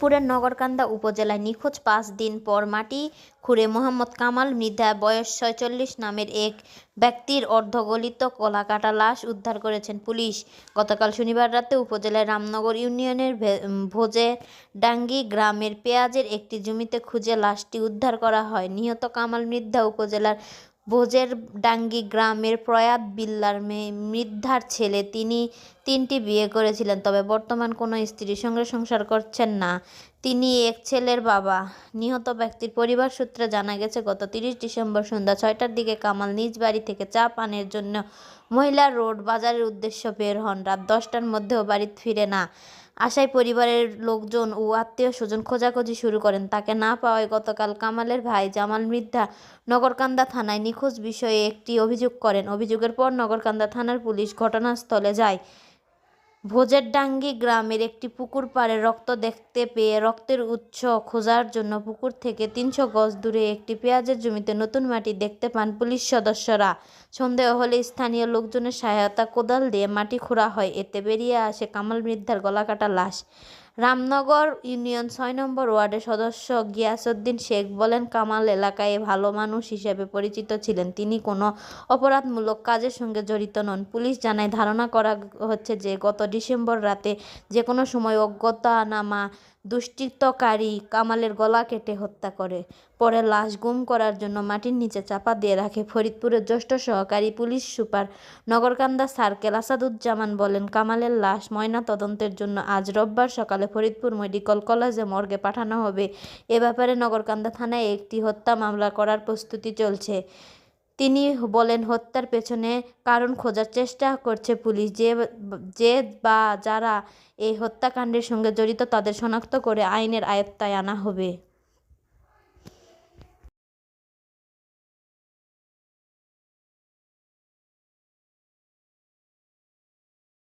পুরের নগরকান্দা উপজেলায় নিখোঁজ পাঁচ দিন পর মাটি খুঁড়ে মোহাম্মদ কামাল মৃধা বয়স ছয়চল্লিশ নামের এক ব্যক্তির অর্ধগলিত কলাকাটা লাশ উদ্ধার করেছেন পুলিশ। গতকাল শনিবার রাতে উপজেলার রামনগর ইউনিয়নের ভে- উম, ডাঙ্গি গ্রামের পেঁয়াজের একটি জমিতে খুঁজে লাশটি উদ্ধার করা হয়। নিহত কামাল মৃধা উপজেলার ভোজের ডাঙ্গি গ্রামের প্রয়াত বিল্লার মেয়ে মৃদ্ধার ছেলে, তিনি তিনটি বিয়ে করেছিলেন, তবে বর্তমান কোনো স্ত্রীর সঙ্গে সংসার করছেন না। তিনি এক ছেলের বাবা। নিহত ব্যক্তির পরিবার সূত্রে জানা গেছে, গত তিরিশ ডিসেম্বর সন্ধ্যা ছয়টার দিকে কামাল নিজ বাড়ি থেকে চা পানের জন্য মহিলা রোড বাজারের উদ্দেশ্য বের হন। রাত দশটার মধ্যেও বাড়ি ফিরে না আশায় পরিবারের লোকজন ও আত্মীয় স্বজন খোঁজাখুঁজি শুরু করেন। তাকে না পাওয়ায় গতকাল কামালের ভাই জামাল মৃদ্ধা নগরকান্দা থানায় নিখোঁজ বিষয়ে একটি অভিযোগ করেন। অভিযোগের পর নগরকান্দা থানার পুলিশ ঘটনাস্থলে যায়। ভোজের ডাঙ্গি গ্রামের একটি পুকুর পাড়ে রক্ত দেখতে পেয়ে রক্তের উৎস খোঁজার জন্য পুকুর থেকে তিনশো গজ দূরে একটি পেঁয়াজের জমিতে নতুন মাটি দেখতে পান পুলিশ সদস্যরা। সন্দেহ হলে স্থানীয় লোকজনের সহায়তা কোদাল দিয়ে মাটি খোঁড়া হয়, এতে বেরিয়ে আসে কামাল মৃদ্ধার গলাকাটা লাশ। রামনগর ইউনিয়ন ছয় নম্বর ওয়ার্ডের সদস্য গিয়াসউদ্দিন শেখ বলেন, কামাল এলাকায় ভালো মানুষ হিসেবে পরিচিত ছিলেন। তিনি কোনো অপরাধমূলক কাজের সঙ্গে জড়িত নন। পুলিশ জানায়, ধারণা করা হচ্ছে যে, গত ডিসেম্বর রাতে যে কোনো সময় অজ্ঞাতনামা দুষ্কৃতকারী কামালের গলা কেটে হত্যা করে। পরে লাশ গুম করার জন্য মাটির নিচে চাপা দিয়ে রাখে ফরিদপুরের জ্যেষ্ঠ সহকারী police super Nagarkanda circle Asaduzzaman বলেন, কামালের লাশ ময়না তদন্তের জন্য আজ রোববার সকালে ফরিদপুর মেডিকেল কলেজে মর্গে পাঠানো হবে। এ ব্যাপারে নগরকান্দা থানায় একটি হত্যা মামলা করার প্রস্তুতি চলছে। তিনি বলেন, হত্যার পেছনে কারণ খোঁজার চেষ্টা করছে পুলিশ। যে যে বা যারা এই হত্যাকাণ্ডের সঙ্গে জড়িত তাদের শনাক্ত করে আইনের আয়ত্তায় আনা হবে।